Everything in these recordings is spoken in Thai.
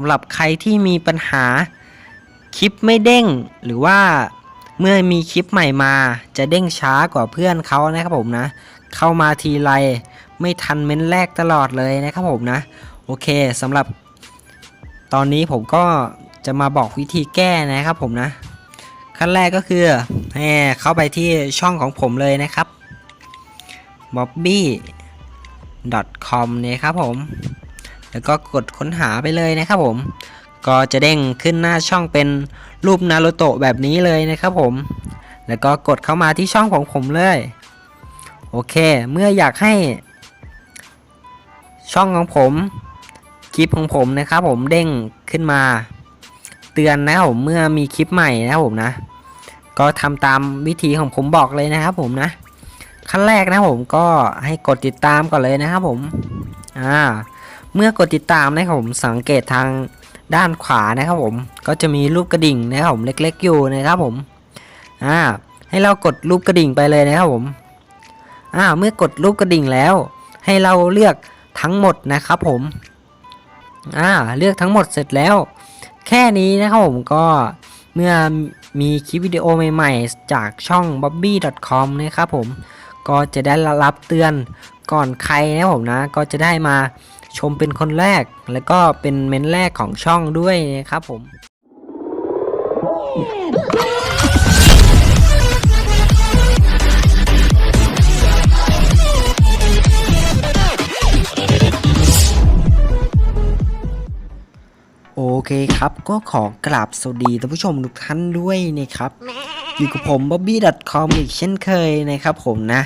ำหรับใครที่มีปัญหาคลิปไม่เด้ง หรือว่าเมื่อมีคลิปใหม่มาจะเด้งช้ากว่าเพื่อนเขานะครับผมนะ เข้ามาทีไรไม่ทันเม้นแรกตลอดเลยนะครับผมนะ โอเคสำหรับ ตอนนี้ผมก็จะมาบอกวิธีแก้นะครับผมนะ ขั้นแรกก็คือให้เข้าไปที่ช่องของผมเลยนะครับ bobby com เนี่ยครับผม แล้วก็กดค้นหาไปเลยนะครับผม ก็จะเด้งขึ้นหน้าช่องเป็นรูปนารูโตะแบบนี้เลยนะครับผม แล้วก็กดเข้ามาที่ช่องของผมเลย โอเค เมื่ออยากให้ ช่องของผมคลิปของผมนะครับผมเด้งขึ้นมา เตือนนะครับผมเมื่อมีคลิปใหม่นะครับผมนะ ก็ทำตามวิธีของผมบอกเลยนะครับผมนะขั้นแรกนะผมก็ให้กดติดตามก่อนเลยนะครับผม อ่า เมื่อกดติดตามนะครับผมสังเกตทางด้านขวานะครับผมก็จะมีรูปกระดิ่งนะครับผมเล็ก ๆ อยู่นะครับผมอ่าให้เรากดรูปกระดิ่งไปเลยนะครับผมอ่าเมื่อกดรูปกระดิ่งแล้ว ให้เราเลือกทั้งหมดนะครับผมอ่าเลือกทั้งหมดเสร็จแล้ว แค่นี้นะครับผมก็เมื่อมีคลิปวิดีโอใหม่ๆ จากช่อง bobby.com นะครับผมก็จะได้รับเตือนก่อนใครนะครับผมนะ ก็จะได้มา ชมเป็นคนแรก แล้วก็เป็นเมนต์แรกของช่องด้วยนะครับผมโอเคครับก็ขอกราบสวัสดีท่านผู้ชมทุกท่านด้วยนะครับ อยู่กับผม bobby.com อีกเช่นเคยนะครับผมนะ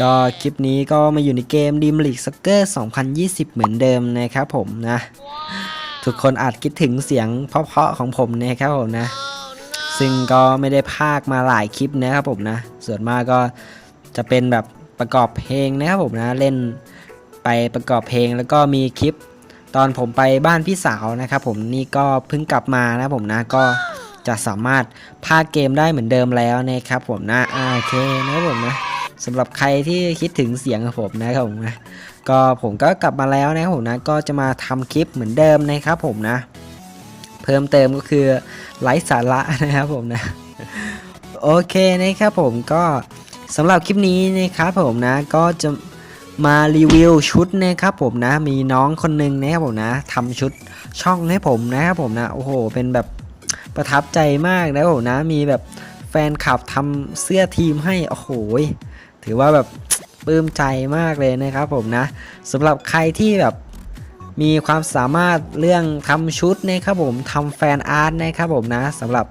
ก็คลิปนี้ก็มาอยู่ในเกม Dream League Soccer 2020 เหมือนเดิมนะครับผมนะ ทุกคนอาจคิดถึงเสียงเพราะๆของผมนะครับผมนะ ซึ่งก็ไม่ได้พากมาหลายคลิปนะครับผมนะ ส่วนมากก็จะเป็นแบบประกอบเพลงนะครับผมนะเล่นไปประกอบเพลงแล้วก็มีคลิป ตอนผมไปบ้านพี่สาวนะครับผมนี่ก็เพิ่งกลับมานะผมนะก็จะสามารถพากเกมได้เหมือนเดิมแล้วนะครับผมนะโอเคนะครับผมนะ สำหรับใครที่คิดถึงเสียงของผมนะครับผมนะก็ผมก็กลับมาแล้วนะครับผมนะก็จะมาทำคลิปเหมือนเดิมนะครับผมนะ เพิ่มเติมก็คือไลฟ์สาระนะครับผมนะโอเคนะครับผมก็สำหรับคลิปนี้นะครับผมนะก็จะมารีวิวชุดนะครับผมนะมีน้องคนหนึงนะครับผมนะทำชุดช่องให้ผมนะครับผมนะโอ้โห เป็นแบบประทับใจมากนะครับผมนะมีแบบแฟนคลับทำเสื้อทีมให้โอ้โห ถือว่าแบบปลื้มใจมากเลยนะครับผมนะสำหรับใครที่แบบมีความสามารถเรื่องทำชุดนะครับผมทำแฟนอาร์ตนะครับผมนะสำหรับ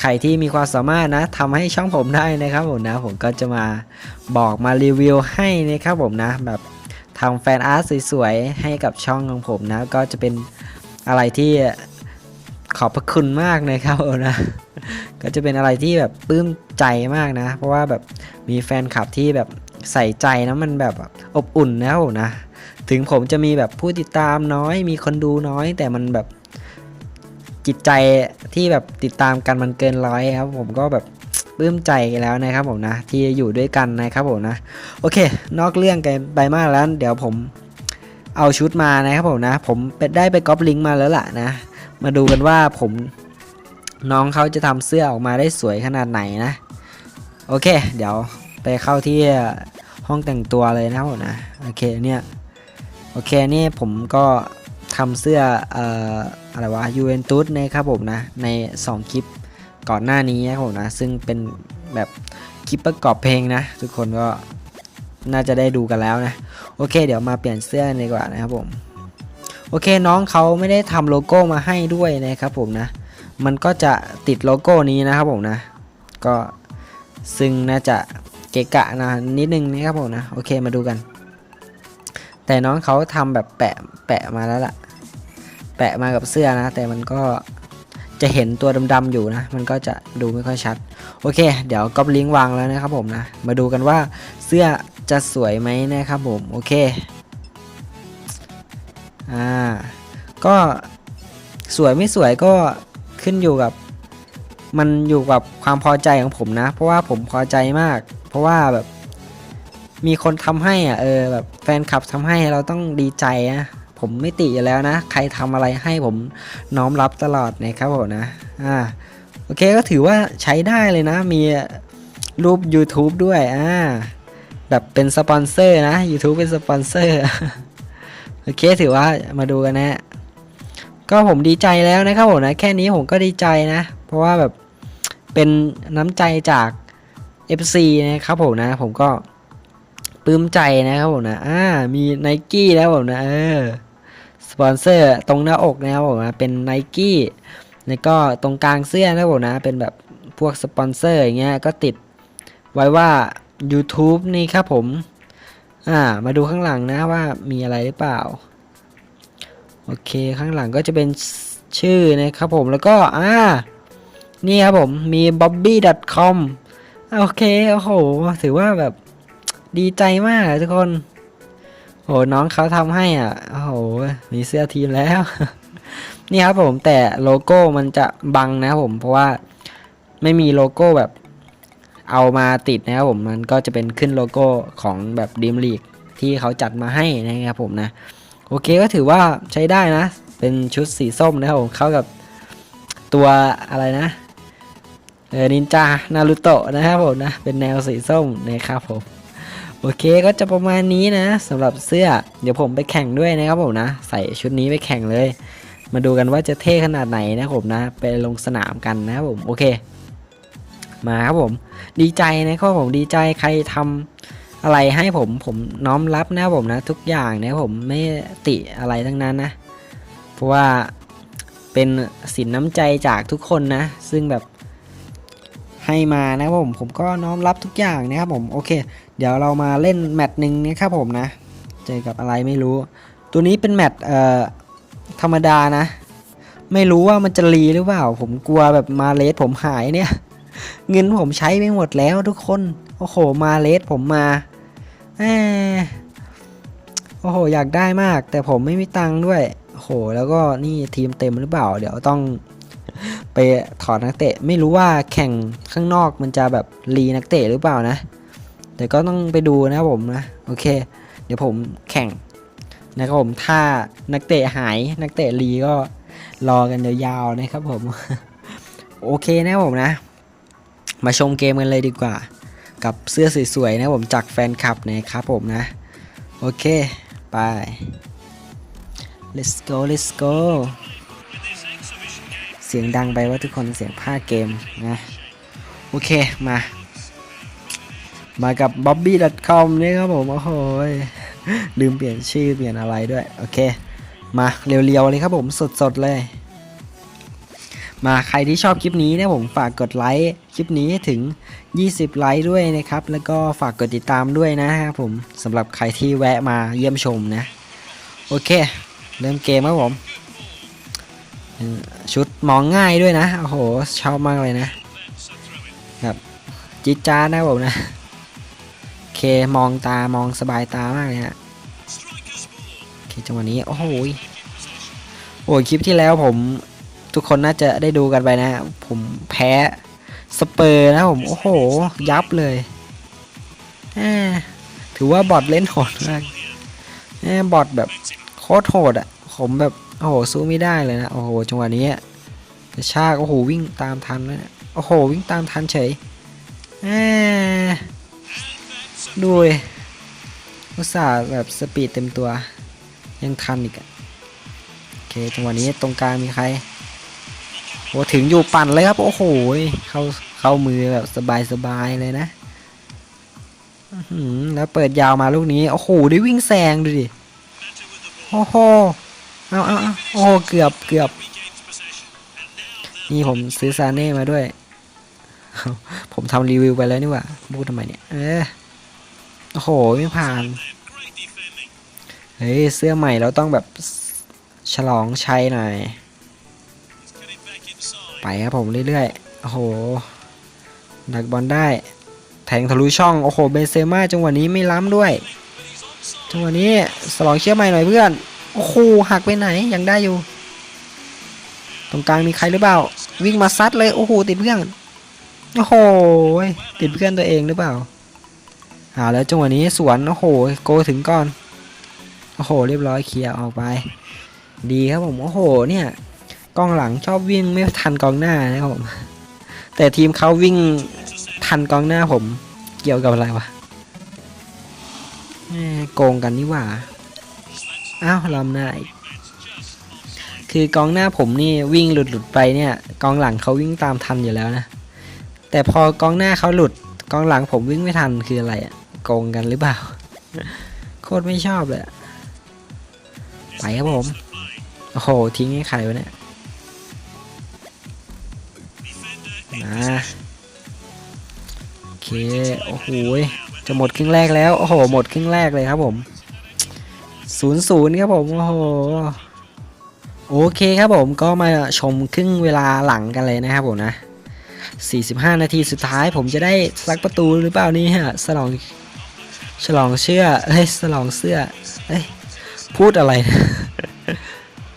ใครที่มีความสามารถนะทำให้ช่องผมได้นะครับผมนะ ผมก็จะมาบอกมารีวิวให้นะครับผมนะ แบบทำแฟนอาร์ตสวยๆให้กับช่องของผมนะ ก็จะเป็นอะไรที่ ขอบพระคุณมากนะครับผมนะก็จะเป็นอะไรที่แบบปลื้มใจมากนะ เพราะว่าแบบมีแฟนคลับที่แบบใส่ใจนะมันแบบอบอุ่นนะครับผมนะ ถึงผมจะมีแบบผู้ติดตามน้อย มีคนดูน้อย แต่มันแบบจิตใจที่แบบติดตามกันมันเกินร้อยครับ ผมก็แบบปลื้มใจแล้วนะครับผมนะ ที่อยู่ด้วยกันนะครับผมนะ โอเค นอกเรื่องกันไปมากแล้ว เดี๋ยวผมเอาชุดมานะครับผมนะ ผมไปได้ไปก๊อปลิงก์มาแล้วล่ะนะ มาดูกันว่าผมน้องเขาจะทำเสื้อออกมาได้สวยขนาดไหนนะ โอเค เดี๋ยวไปเข้าที่ห้องแต่งตัวเลยนะผมนะ โอเคเนี่ยโอเคนี่ผมก็ทำเสื้อเอ่ออะไรวะยูเวนตุสนะครับผมนะ ใน 2 คลิปก่อนหน้านี้นะครับผมนะ ซึ่งเป็นแบบคลิปประกอบเพลงนะ ทุกคนก็น่าจะได้ดูกันแล้วนะ โอเค เดี๋ยวมาเปลี่ยนเสื้อดีกว่านะครับผม โอเคน้องเขาไม่ได้ทำโลโก้มาให้ด้วยนะครับผมนะ มันก็จะติดโลโก้นี้นะครับผมนะ ก็ซึ่งน่าจะเกะกะนะนิดนึงนะครับผมนะโอเคมาดูกัน แต่น้องเขาทำแบบแปะแปะมาแล้วล่ะ แปะมากับเสื้อนะ แต่มันก็จะเห็นตัวดำๆอยู่นะ มันก็จะดูไม่ค่อยชัด โอเค เดี๋ยวก๊อปลิงก์วางแล้วนะครับผมนะ มาดูกันว่าเสื้อจะสวยไหมนะครับผม โอเค อ่าก็สวยไม่สวยก็ขึ้นอยู่กับ มันอยู่กับความพอใจของผมนะ เพราะว่าผมพอใจมาก เพราะว่าแบบมีคนทำให้อะเออแบบแฟนคลับทำให้เราต้องดีใจนะผมไม่ติอยู่แล้วนะ ใครทำอะไรให้ผมน้อมรับตลอดนะครับผมนะอ่าโอเคก็ถือว่าใช้ได้เลยนะ มีรูป YouTube ด้วยอ่าแบบเป็นสปอนเซอร์นะ YouTube เป็นสปอนเซอร์ โอเคถือว่ามาดูกันนะ ก็ผมดีใจแล้วนะครับผมนะแค่นี้ผมก็ดีใจนะ เพราะว่าแบบเป็นน้ำใจจาก FC นะครับผมนะ ผมก็ปลื้มใจนะครับผมนะอ่ามีไนกี้แล้วผมนะเออสปอนเซอร์ตรงหน้าอกนะครับผมนะเป็นไนกี้แล้วก็ตรงกลางเสื้อนะผมนะ เป็นแบบพวกสปอนเซอร์อย่างเงี้ยก็ติดไว้ว่า YouTube นี่ครับผม อ่า มาดูข้างหลังนะว่ามีอะไรหรือเปล่า โอเคข้างหลังก็จะเป็นชื่อนะครับผมแล้วก็อ่านี่ครับผมมี bobby.com โอเค โอ้โห ถือว่าแบบดีใจมากทุกคนโอ้น้องเขาทำให้อะ โอ้โห มีเสื้อทีมแล้ว นี่ครับผมแต่โลโก้มันจะบังนะครับผม เพราะว่าไม่มีโลโก้แบบ เอามาติดนะครับผมมันก็จะเป็นขึ้นโลโก้ของแบบดีมลีกที่เขาจัดมาให้นะครับผมนะ โอเคก็ถือว่าใช้ได้นะ เป็นชุดสีส้มนะครับผมเข้ากับตัวอะไรนะเออนินจานารุโตะนะครับผมนะ เป็นแนวสีส้มนะครับผมโอเคก็จะประมาณนี้นะสำหรับเสื้อ เดี๋ยวผมไปแข่งด้วยนะครับผมนะ ใส่ชุดนี้ไปแข่งเลย มาดูกันว่าจะเท่ขนาดไหนนะครับผมนะ ไปลงสนามกันนะครับผมโอเค มาครับผม ดีใจนะครับผมดีใจใครทำอะไรให้ผมผมน้อมรับนะผมนะทุกอย่างนะผมไม่ติอะไรทั้งนั้นนะ เพราะว่าเป็นสินน้ำใจจากทุกคนนะ ซึ่งแบบให้มานะครับผมผมก็น้อมรับทุกอย่างนะครับผมโอเค เดี๋ยวเรามาเล่นแมตช์หนึ่งนะครับผมนะ เจอกับอะไรไม่รู้ ตัวนี้เป็นแมตช์เอ่อธรรมดานะ ไม่รู้ว่ามันจะรีหรือเปล่า ผมกลัวแบบมาเลสผมหายเนี่ย เงินผมใช้ไปหมดแล้วทุกคน โอ้โห มาเลสผมมาแหมโอ้โห อยากได้มาก แต่ผมไม่มีตังค์ด้วย โอ้โห แล้วก็นี่ทีมเต็มหรือเปล่า เดี๋ยวต้องไปถอดนักเตะ ไม่รู้ว่าแข่งข้างนอกมันจะแบบรีนักเตะหรือเปล่านะ แต่ก็ต้องไปดูนะครับผมนะ โอเค เดี๋ยวผมแข่งนะครับผม ถ้านักเตะหายนักเตะรีก็รอกันยาวๆนะครับผม โอเคนะผมนะ มาชมเกมกันเลยดีกว่า กับเสื้อสวยๆนะผมจากแฟนคลับนะครับผมนะ โอเค ไป let's go let's go เสียงดังไปว่าทุกคนเสียงภาคเกมนะ โอเคมา มากับ bobby.com นี่ครับผมโอ้โหลืมเปลี่ยนชื่อเปลี่ยนอะไรด้วย โอเค มาเรียวๆเลยครับผมสดๆเลย มาใครที่ชอบคลิปนี้นะผมฝากกดไลค์คลิปนี้ให้ถึง 20 ไลค์ด้วยนะครับ แล้วก็ฝากกดติดตามด้วยนะครับผมสำหรับใครที่แวะมาเยี่ยมชมนะ โอเค เริ่มเกมครับผม ชุดมองง่ายด้วยนะ โอ้โห ชอบมากเลยนะแบบจิจ้าดนะผมนะโอเคมองตามองสบายตามากเลยฮะโอเคจังหวะนี้ โอ้โหโอ้ยคลิปที่แล้วผม ทุกคนน่าจะได้ดูกันไปนะ ผมแพ้สเปอร์นะผม โอ้โห ยับเลย ถือว่าบอทเล่นโหดมากบอทแบบโคตรโหดอะผมแบบ โอ้โห สู้ไม่ได้เลยนะ โอ้โห จังหวะนี้กระชาก โอ้โห วิ่งตามทันแล้วเนี่ยโอ้โห วิ่งตามทันเฉยดูเลยอุตส่าห์แบบสปีดเต็มตัว ยังทันอีกอะโอเค จังหวะนี้ตรงกลางมีใคร โอ้ถึงอยู่ปั่นเลยครับ โอ้โหเข้าเข้ามือแบบสบายๆเลยนะแล้วเปิดยาวมาลูกนี้ โอ้โห ได้วิ่งแซงดูดิ โอ้โห เอาเอาโอ้โหเกือบเกือบ นี่ผมซื้อซาเน่มาด้วย ผมทำรีวิวไปแล้วนี่ว่าพูดทำไมเนี่ย เออโอ้โห ไม่ผ่าน เฮ้ย เสื้อใหม่เราต้องแบบฉลองชัยหน่อย ไปครับผมเรื่อยๆ โอ้โห ดักบอลได้ แทงทะลุช่อง โอ้โห เบนเซม่าจังหวะนี้ไม่ล้ำด้วย จังหวะนี้สลองเชื่อใหม่หน่อยเพื่อน โอ้โห หักไปไหน ยังได้อยู่ ตรงกลางมีใครหรือเปล่า วิ่งมาซัดเลย โอ้โห ติดเพื่อน โอ้โห ติดเพื่อนตัวเองหรือเปล่าอ่าแล้วจังหวะนี้สวน โอ้โห โกถึงก่อน โอ้โห เรียบร้อยเคลียร์ออกไป ดีครับผม โอ้โห เนี่ย กองหลังชอบวิ่งไม่ทันกองหน้านะครับผมแต่ทีมเขาวิ่งทันกองหน้าผม เกี่ยวกับอะไรวะแง่โกงกันนี่หว่าอ้าวลำหน้าอีกคือกองหน้าผมนี่วิ่งหลุดหลุดไปเนี่ย กองหลังเขาวิ่งตามทันอยู่แล้วนะแต่พอกองหน้าเขาหลุดกองหลังผมวิ่งไม่ทันคืออะไรอะโกงกันหรือเปล่า โคตรไม่ชอบเลยไปครับผม โอ้โห ทิ้งให้ใครวะเนี่ย นะโอเคโอ้โหจะหมดครึ่งแรกแล้วโอ้โหหมดครึ่งแรกเลยครับผมศูนย์ศูนย์ครับผมโอ้โหโอเคครับผมก็มาชมครึ่งเวลาหลังกันเลยนะครับผมนะ 45 นาทีสุดท้ายผมจะได้ซักประตูหรือเปล่านี่ฮะสลองฉลองเชื่อเฮ้ยสลองเสื้อเฮ้ยพูดอะไร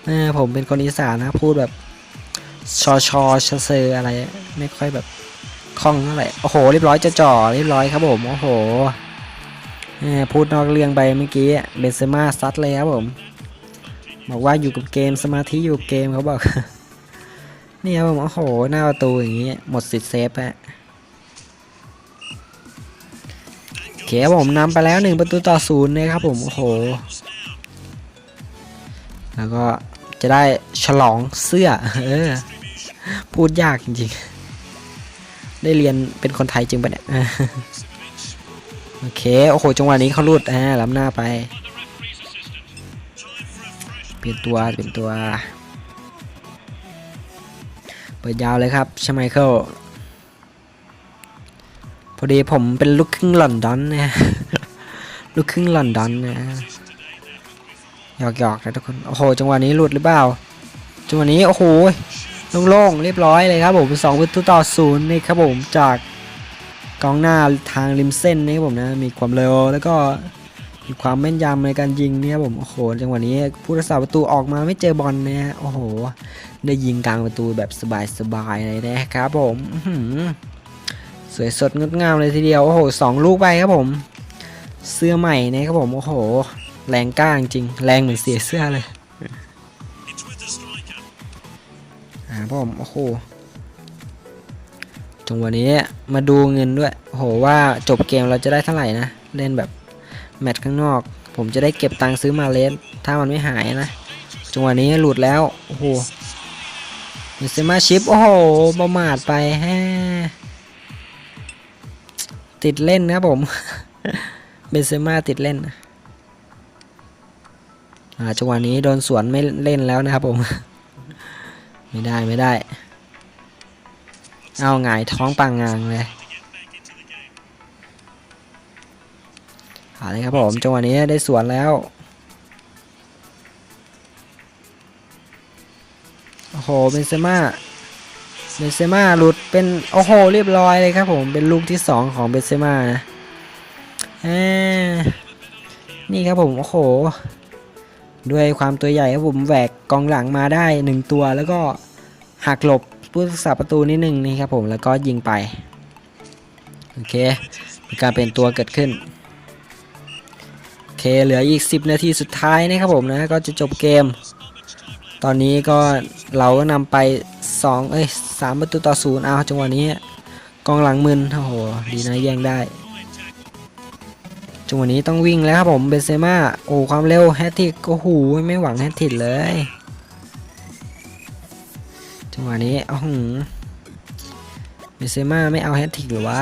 นะผมเป็นคนอีสานนะพูดแบบ ชอชอชเซออะไร ไม่ค่อยแบบคล่องเท่าไหร่โอ้โหเรียบร้อยจะจ่อเรียบร้อยครับผมโอ้โหพูดนอกเรื่องไปเมื่อกี้เบนเซม่าซัดเลยครับผมบอกว่าอยู่กับเกมสมาธิอยู่เกมเขาบอกนี่ครับผมโอ้โหหน้าประตูอย่างนี้หมดสิทธิ์เซฟฮะเคครับผมนำไปแล้วหนึ่งประตูต่อศูนย์นะครับผมโอ้โห แล้วก็ จะได้ฉลองเสื้อเออพูดยากจริงๆ ได้เรียนเป็นคนไทยจริงปะเนี่ยโอเค โอ้โห จังหวะนี้เขาลุดอ่าล้ำหน้าไป เปลี่ยนตัว เปลี่ยนตัว เปิดยาวเลยครับชไมเคิลพอดีผมเป็นลูกครึ่งลอนดอนนะลูกครึ่งลอนดอนนะ หยอกหยอกนะทุกคนโอ้โหจังหวะนี้หลุดหรือเปล่าจังหวะนี้โอ้โหโล่งๆเรียบร้อยเลยครับผมสองประตูต่อศูนย์นี่ครับผมจากกองหน้าทางริมเส้นนี่ครับผมนะมีความเร็วแล้วก็มีความแม่นยำในการยิงเนี่ยครับผมโอ้โหจังหวะนี้ผู้รักษาประตูออกมาไม่เจอบอลนะฮะโอ้โห ได้ยิงกลางประตูแบบสบายๆเลยนะครับผมสวยสดงดงามเลยทีเดียวโอ้โหสองลูกไปครับผม เสื้อใหม่นะครับผมโอ้โห แรงกล้าจริง แรงเหมือนเสียเสื้อเลยอ่าผมโอ้โหจังหวะนี้มาดูเงินด้วยโอ้โหว่าจบเกมเราจะได้เท่าไหร่นะ เล่นแบบแมตช์ข้างนอก ผมจะได้เก็บตังค์ซื้อมาเลสถ้ามันไม่หายนะ จังหวะนี้หลุดแล้ว โอ้โหมิเซมาชิป โอ้โหประมาทไปแฮติดเล่นนะผมเบนเซม่าติดเล่นอ่า จังหวะนี้โดนสวนไม่เล่นแล้วนะครับผม ไม่ได้ไม่ได้ เอาหงายท้องปังงางเลยเอาเลยครับผมจังหวะนี้ได้สวนแล้วโอ้โหเบนเซม่าเบนเซม่าหลุดเป็นโอ้โหเรียบร้อยเลยครับผมเป็นลูกที่2ของเบนเซม่านะนี่ครับผมโอ้โห ด้วยความตัวใหญ่ครับผมแหวกกองหลังมาได้ 1 ตัว แล้วก็หักหลบผู้รักษาประตูนิดนึงนี่ครับผมแล้วก็ยิงไปโอเคมีการเปลี่ยนตัวเกิดขึ้นโอเคเหลืออีก 10 นาทีสุดท้ายนะครับผมนะก็จะจบเกม ตอนนี้ก็เราก็นำไป 2 เอ้ย3ประตูต่อศูนย์เอาจังหวะนี้กองหลังมึนโอ้โหดีนะแย่งได้ จังหวะนี้ต้องวิ่งแล้วครับผมเบนเซม่าโอ้ความเร็วแฮตติกโอ้โหไม่หวังแฮตติกเลยจังหวะนี้อ้โหเบนเซม่าไม่เอาแฮตติกหรือวะ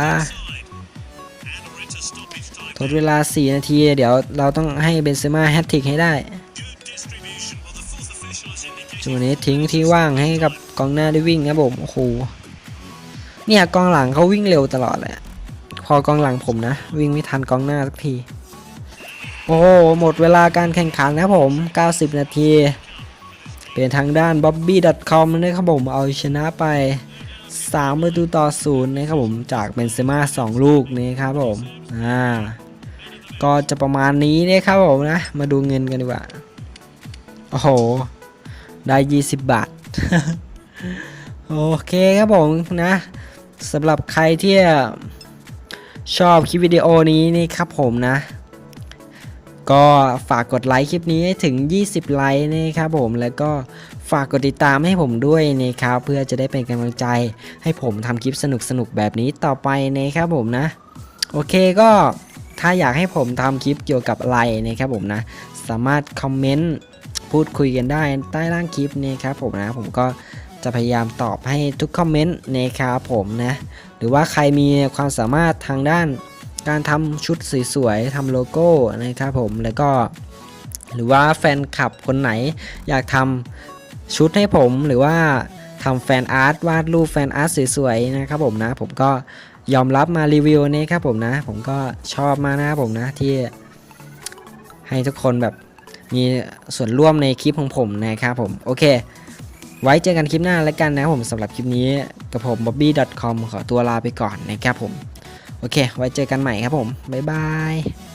ทดเวลา 4 นาที เดี๋ยวเราต้องให้เบนเซม่าแฮตติกให้ได้จังหวะนี้ทิ้งที่ว่างให้กับกองหน้าได้วิ่งครับผมโอ้โหเนี่ยกองหลังเขาวิ่งเร็วตลอดเลย อะพอกองหลังผมนะ วิ่งไม่ทันกองหน้าสักที โอ้โหหมดเวลาการแข่งขันนะผม 90 นาที เป็นทางด้าน bobby.com นะครับผมเอาชนะไป 3 ประตูต่อศูนย์นะครับผมจากเบนเซม่า2 ลูกนี้ครับผม อ่า ก็จะประมาณนี้นะครับผมนะ มาดูเงินกันดีกว่า โอ้โห ได้ 20 บาท โอเคครับผมนะสำหรับใครที่ ชอบคลิปวิดีโอนี้นี่ครับผมนะ ก็ฝากกดไลค์คลิปนี้ให้ถึง 20 ไลค์นะครับผมแล้วก็ฝากกดติดตามให้ผมด้วยนะครับเพื่อจะได้เป็นกำลังใจให้ผมทำคลิปสนุกๆแบบนี้ต่อไปนะครับผมนะ โอเคก็ถ้าอยากให้ผมทำคลิปเกี่ยวกับอะไรนะครับผมนะ สามารถคอมเมนต์พูดคุยกันได้ใต้ล่างคลิปนะครับผมนะผมก็จะพยายามตอบให้ทุกคอมเมนต์นะครับผมนะ หรือว่าใครมีความสามารถทางด้านการทำชุดสวยๆทำโลโก้นะครับผมแล้วก็ หรือว่าแฟนคลับคนไหนอยากทำชุดให้ผมหรือว่าทำแฟนอาร์ตวาดรูปแฟนอาร์ตสวยๆนะครับผมนะ ผมก็ยอมรับมารีวิวนะครับผมนะ ผมก็ชอบมากนะครับผมนะที่ให้ทุกคนแบบมีส่วนร่วมในคลิปของผมนะครับผม โอเค ไว้เจอกันคลิปหน้าแล้วกันนะครับผมสำหรับคลิปนี้กับผม bobby.com ขอตัวลาไปก่อนนะครับผม โอเค ไว้เจอกันใหม่ครับผม บ๊ายบาย